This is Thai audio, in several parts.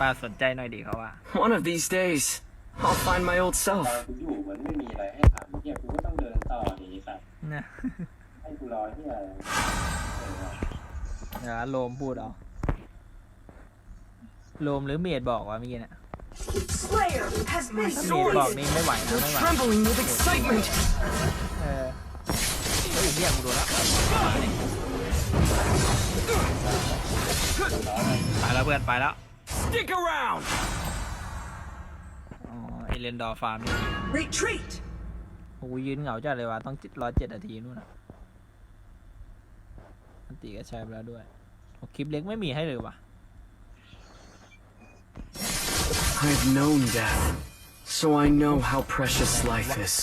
ป้าสนใจหน่อยดิเขาว่า One of these days, I'll find my old ต self. อนกูอยู่เหมือนไม่มีอะไรให้ทำเฮียกูก็ต้องเดินต่อหนีสัตว์นะให้กูรอเฮียอะไรเออเดี๋ยวโลมพูดเอาโลมหรือเมียดบอกว่าเมื่อกี้เนี่ย Slayer has been ถ้าเมียดบอก sorted. นี่ไม่ไหวนะ You're ไม่ไหว trembling with excitement. เออเฮ้ยเรียกกูโดนแล้วไปแล้วเพื่อนไปแล้ว Stick around. อ๋อไอเลนดอร์ฟาร์มนี่ Retreat. โอ้ยยืนเหงาจัดเลยว่ะต้องรอเจ็ดนาทีนู่นน่ะอันติก็ใช้ไปแล้วด้วยโอ้คลิปเล็กไม่มีให้เลยว่ะ I've known death, so I know how precious life is.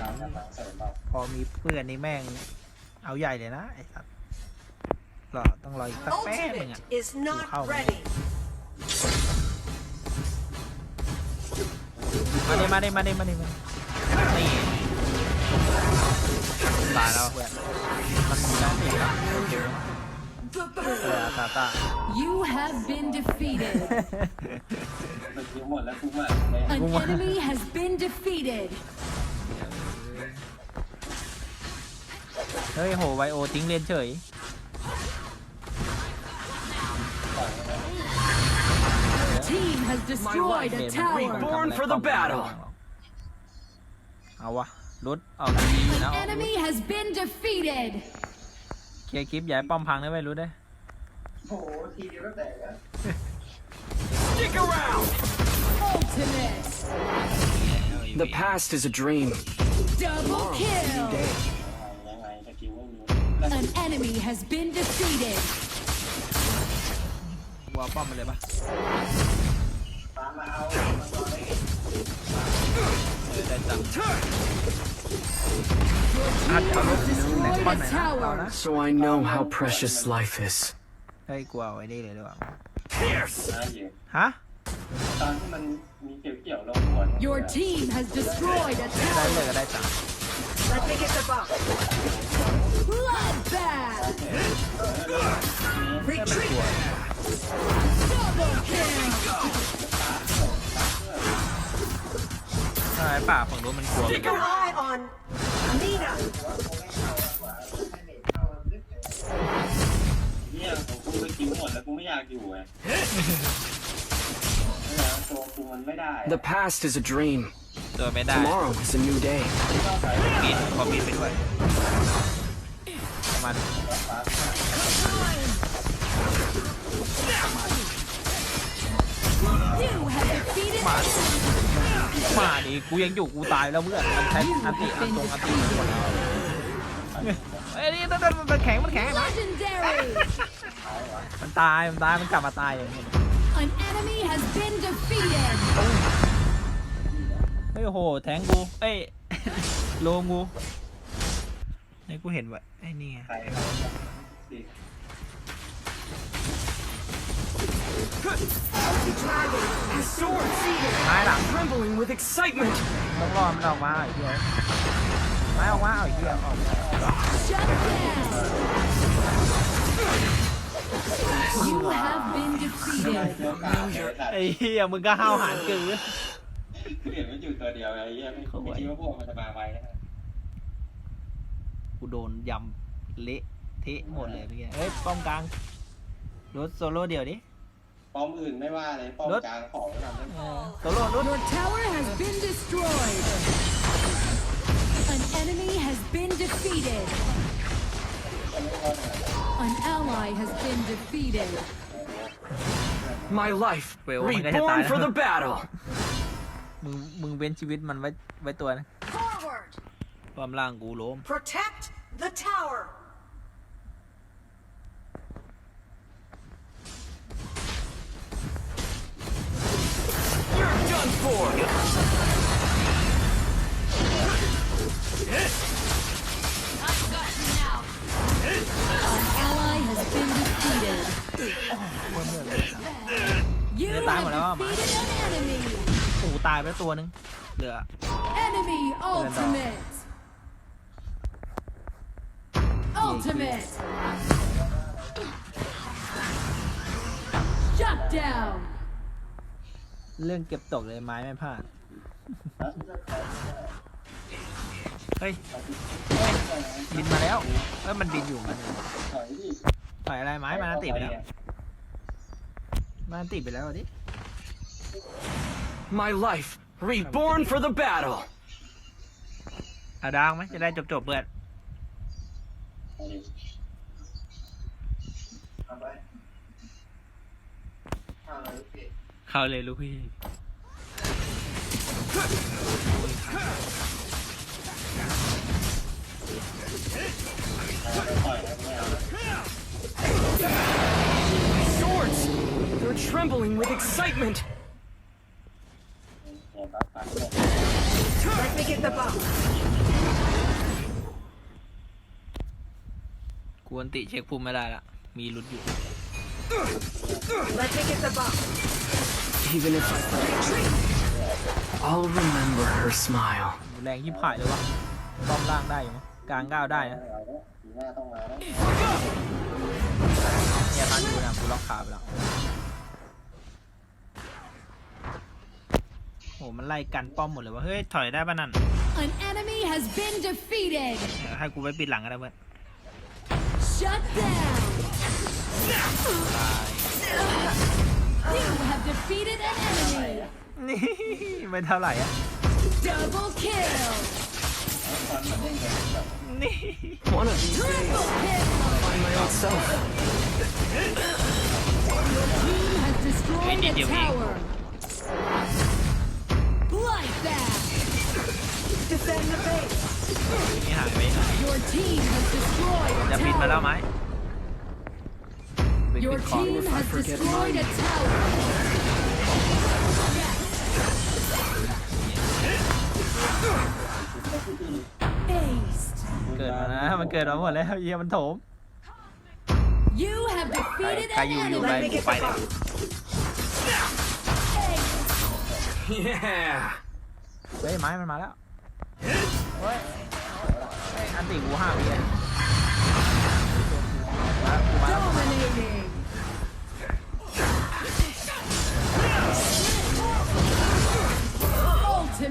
น้ำน้ำหลังเสริมเปล่าพอมีเพื่อนนี่แม่ง เอาใหญ่เลยนะไอ้สัตว์ รอต้องรออีกสักแป๊บนึง Ultimate อะ is not How many? ready. มาดิมาดิมาดิมาดิมาดินี่ตายแล้วเพื่อนมันมีแล้วนี่ครับ The เออ bird. ตาตา You have been defeated. มันคิวหมดแล้วกูมาเลย An enemy has been defeated. เฮ้ยโหไวโอทิ้งเรียนเฉย has life destroyed a is tower. reborn for the battle เอาวะรุดออกทีอยู่นะ An enemy has been defeated. เคลียร์คลิปอย่าให้ป้อมพังได้ไหมรุดได้ โอ้โหทีเดียวก็แตกแล้ว Stick around. Ultimate. The past is a dream. Double kill. ยังไงสกิลไม่มี An enemy has been defeated. วางป้อมไปเลยปะ So I know how precious life is. เฮ้ยกลัวไว้นี่เลยดีกว่า Pierce. นะอยู่ ฮะ ตอนที่มันมีเกี่ยวเกี่ยวๆลงหัวเนี่ย Your team has destroyed a ได้เลย tower. ก็ได้จัง Let me get the bomb. Bloodbath. Retreat. Double kill. ใช่ป่าฝั่งนู้นมันกลัว Keep your eye on Nina. เฮียของกูสกิลหมดแล้วกูไม่อยากอยู่ไงแล้วตัวกูมันไม่ได้ The past is a dream. ตัวไม่ได้ Tomorrow is a new day. มีดขอมีดไปด้วยมาดิ มาดิกูยังอยู่กูตายแล้วเพื่อนมันใช้อันติอันตรงอันติหมดแล้วเอ้ยนี่มันมันแข็งมันแข็งนะ legendary. มันตายมันตายมันกลับมาตายอย่างนี้ An enemy has been defeated. เฮ้ยโหแทงกูเอ้ย โลงกูไอ้กูเห็นว่าไอ้นี่ไง ใคร เขาดิไม้หลัง Trembling with excitement. ต้องรอมันออกมาไอ้เหี้ยไม้ออกมาเอาไอ้เหี้ยออกมา Shut down. You have been defeated. เรื่องการเลยสัตว์ไอ้เหี้ยมึงก็ห้าวหาญเกินเห็นมันอยู่ตัวเดียวไอ้เหี้ยไม่ไม่คิดว่าพวกมันจะมาไวนะกูโดนยำเละเทะหมดเลยเมื่อกี้เฮ้ยป้อมกลางรถโซโล่เดี่ยวดิ ป้อมอื่นไม่ว่าเลยป้อมกลางของเราไม่เออโซโล่รถ Your tower has been destroyed. An enemy has been defeated. An ally has been defeated. My life Well, I'm gonna hit reborn that. for the battle. มึงมึงเว้นชีวิตมันไว้ไว้ตัวนะ Forward. ความล่างกูล้ม Protect the tower. You're done for. An ally has been defeated. You have defeated an enemy. โอ้โหตายไปตัวนึง เหลือ Enemy ultimate. Ultimate. Shut down. เรื่องเก็บตกเลยไม้ไม่พลาดเฮ้ยเฮ้ย บินมาแล้วเอ้ยมันบินอยู่มันถอยดิถอยอะไรไม้มานาติไปแล้วมานาติไปแล้วดิ My life reborn for the battle. เอาดางไหมจะได้จบจบๆเพื่อน เอาดิเอาไปเอาเลยโอเคเข้าเลยลูกพี่เอาไปปล่อยแล้วไม่เอาแล้ว Swords! They're trembling with excitement. เนี่ยปั๊บปั๊บเนี่ย Let me get the box. กวนติเช็คภูมิไม่ได้ละ มีรุดอยู่ Let me get the box. Even if I I'll remember her smile. แรงยิบหายเลยวะป้อมล่างได้อยู่มั้งกลางก้าวได้นะเอาแล้วทีหน้าต้องมาแล้วเนี่ยทันอยู่นะกูล็อกขาไปแล้วโหมันไล่กันป้อมหมดเลยวะเฮ้ยถอยได้ปะนั่น An enemy has been defeated. เดี๋ยวให้กูไปปิดหลังกันนะเพื่อน Shut down. ตาย You have defeated an enemy. นี่ ไม่เท่าไหร่อ่ะ Double kill. นี่ One of these days, Triple kill. find my old self. Team has destroyed a tower. Bloodbath. Defend the base. นี่หายไปไหน Your team has destroyed จะ a ปิดมาแล้วไหม tower. ไปปิ Your ดของ team has forget destroyed a tower. Aced. เกิดมานะ มันเกิดมาหมดแล้วเยี่ยมันโถม You have defeated ใคร an อยู่อยู่ไป enemy. กูไปเลย Yeah. เฮ้ยไม้มันมาแล้วเฮ้ยเฮ้ยอันติกูห้าวิเลยมากูมาแล้ว Dominating.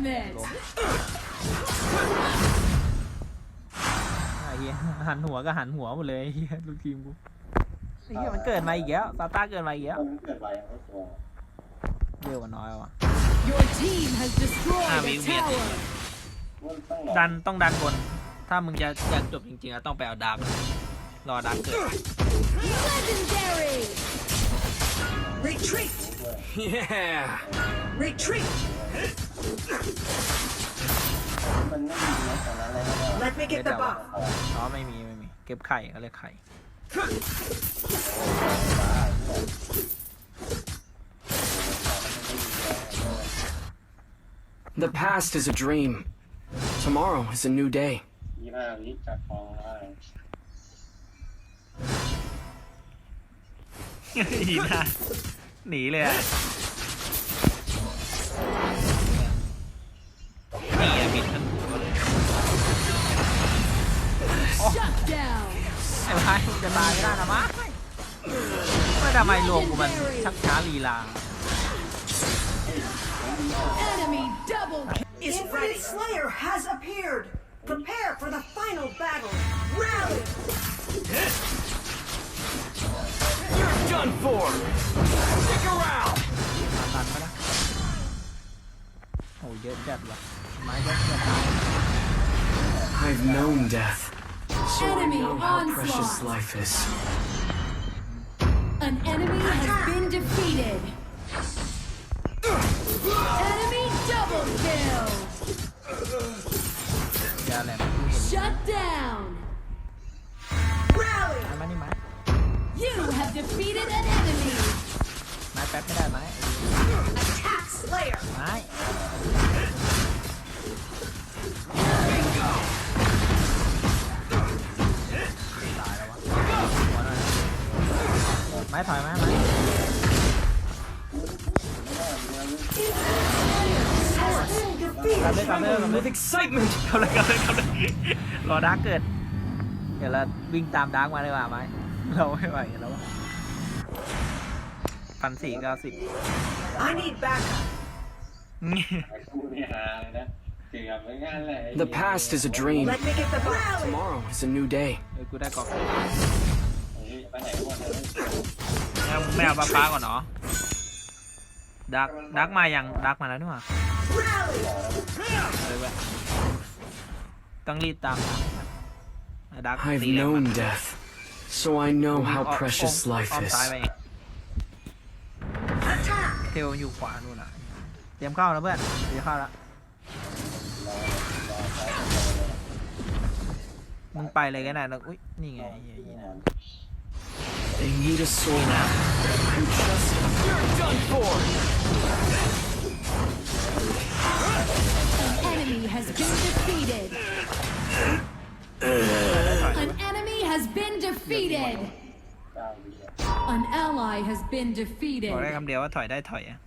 Ultimate. ไอ้เหี้ยหันหัวก็หันหัวหมดเลยไอ้เหี้ยลูกทีมกูไอ้เหี้ยมันเกิดมาอีกแล้วซาต้าเกิดมาอีกแล้วคนมันเกิดไวไม่ตัวเร็วกว่าน้อยว่ะ Your team has destroyed Ah, a we- we- tower. มันต้องรอดันต้องดันบน ถ้ามึงจะอยากจบจริงๆอะต้องไปเอาดาบรอดาบเกิด Legendary. Retreat. Yeah. Retreat. มันไม่มีนะตอนนั้นอะไรก็ได้ Let me get the box. อ๋อไม่มีไม่มี เก็บไข่เขาเรียกไข่ The past is a dream. Tomorrow is a new day. ยี่ห้าวิจากฟองได้ หนีนะหนีเลยอะนี่อะบินทั้งหัวเลย Shut down. ไอ้พายมึงจะตายไม่ได้นะมั้งไม่ทำไมรวมกูมันชักช้าลีลา Enemy double kill. Infinite Slayer has appeared. Prepare for the final battle. Rally. You're done for. Stick around. ตันไปนะโอ้เยอะจัดว่ะไม้ก็จะตาย I've known death, so I Enemy know how precious onslaught. life is. An enemy has been defeated. Enemy double kill. ยาแหลมกูเห็น Shut down. Has been defeated. กลับเลยกลับเลยกลับ Trembling เลย with excitement. กลับเลยกลับเลยกลับเลยรอดาร์กเกิด เดี๋ยวเราวิ่งตามดาร์กมาดีกว่าไหมเราไม่ไหวแล้ววะพันสี่เก้าสิบ I need backup. ไอ้กูนี่ฮาเลยนะเกือบไม่งั้นเลย The past is a dream. Let me get the rally. Tomorrow is a new day. เออกูได้กรอบเฮ้ยไปไหนหมดเลยแม่เอาไม่เอาป้าป้าก่อนเนาะ ดักดักมายังดักมาแล้วนี่หว่า Rally. เลยเว้ยต้องรีบตามดัก I've ตีแรงมัน known death, so I know how อ้อม precious อ้อม life อ้อม is. ซ้ายไปเอง Attack. เทลอยู่ขวานู่นน่ะเตรียมเข้าแล้วเพื่อนเตรียมเข้าแล้วมึงไปเลยก็ได้แล้วอุ้ยนี่ไงไอ้เหี้ยนี่นะ They need a soul now. I'm just you're done for. An enemy has been defeated. An enemy has been defeated. An ally has been บอกได้ defeated. คำเดียวว่าถอยได้ถอยอะ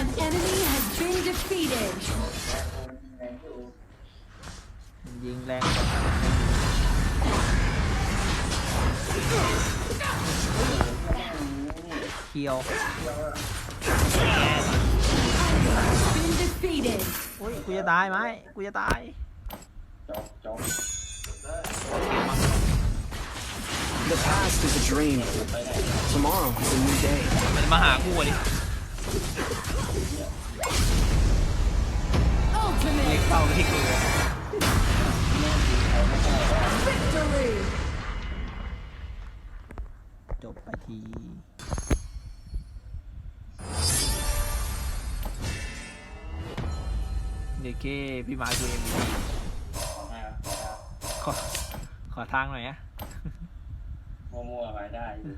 An enemy has been defeated. ยิงแรง เคียว Been defeated. อุ้ยกูจะตายไหมกูจะตายจบจบ The past is a dream. Tomorrow is a new day. มันมาหากูอะดิเรีย Ultimate กเข้าไปที่กู victory. ทีเด็กเก้พี่มาคือเอ็มวีมาขอขอทางหน่อยอะมั่วๆไปได้อยู่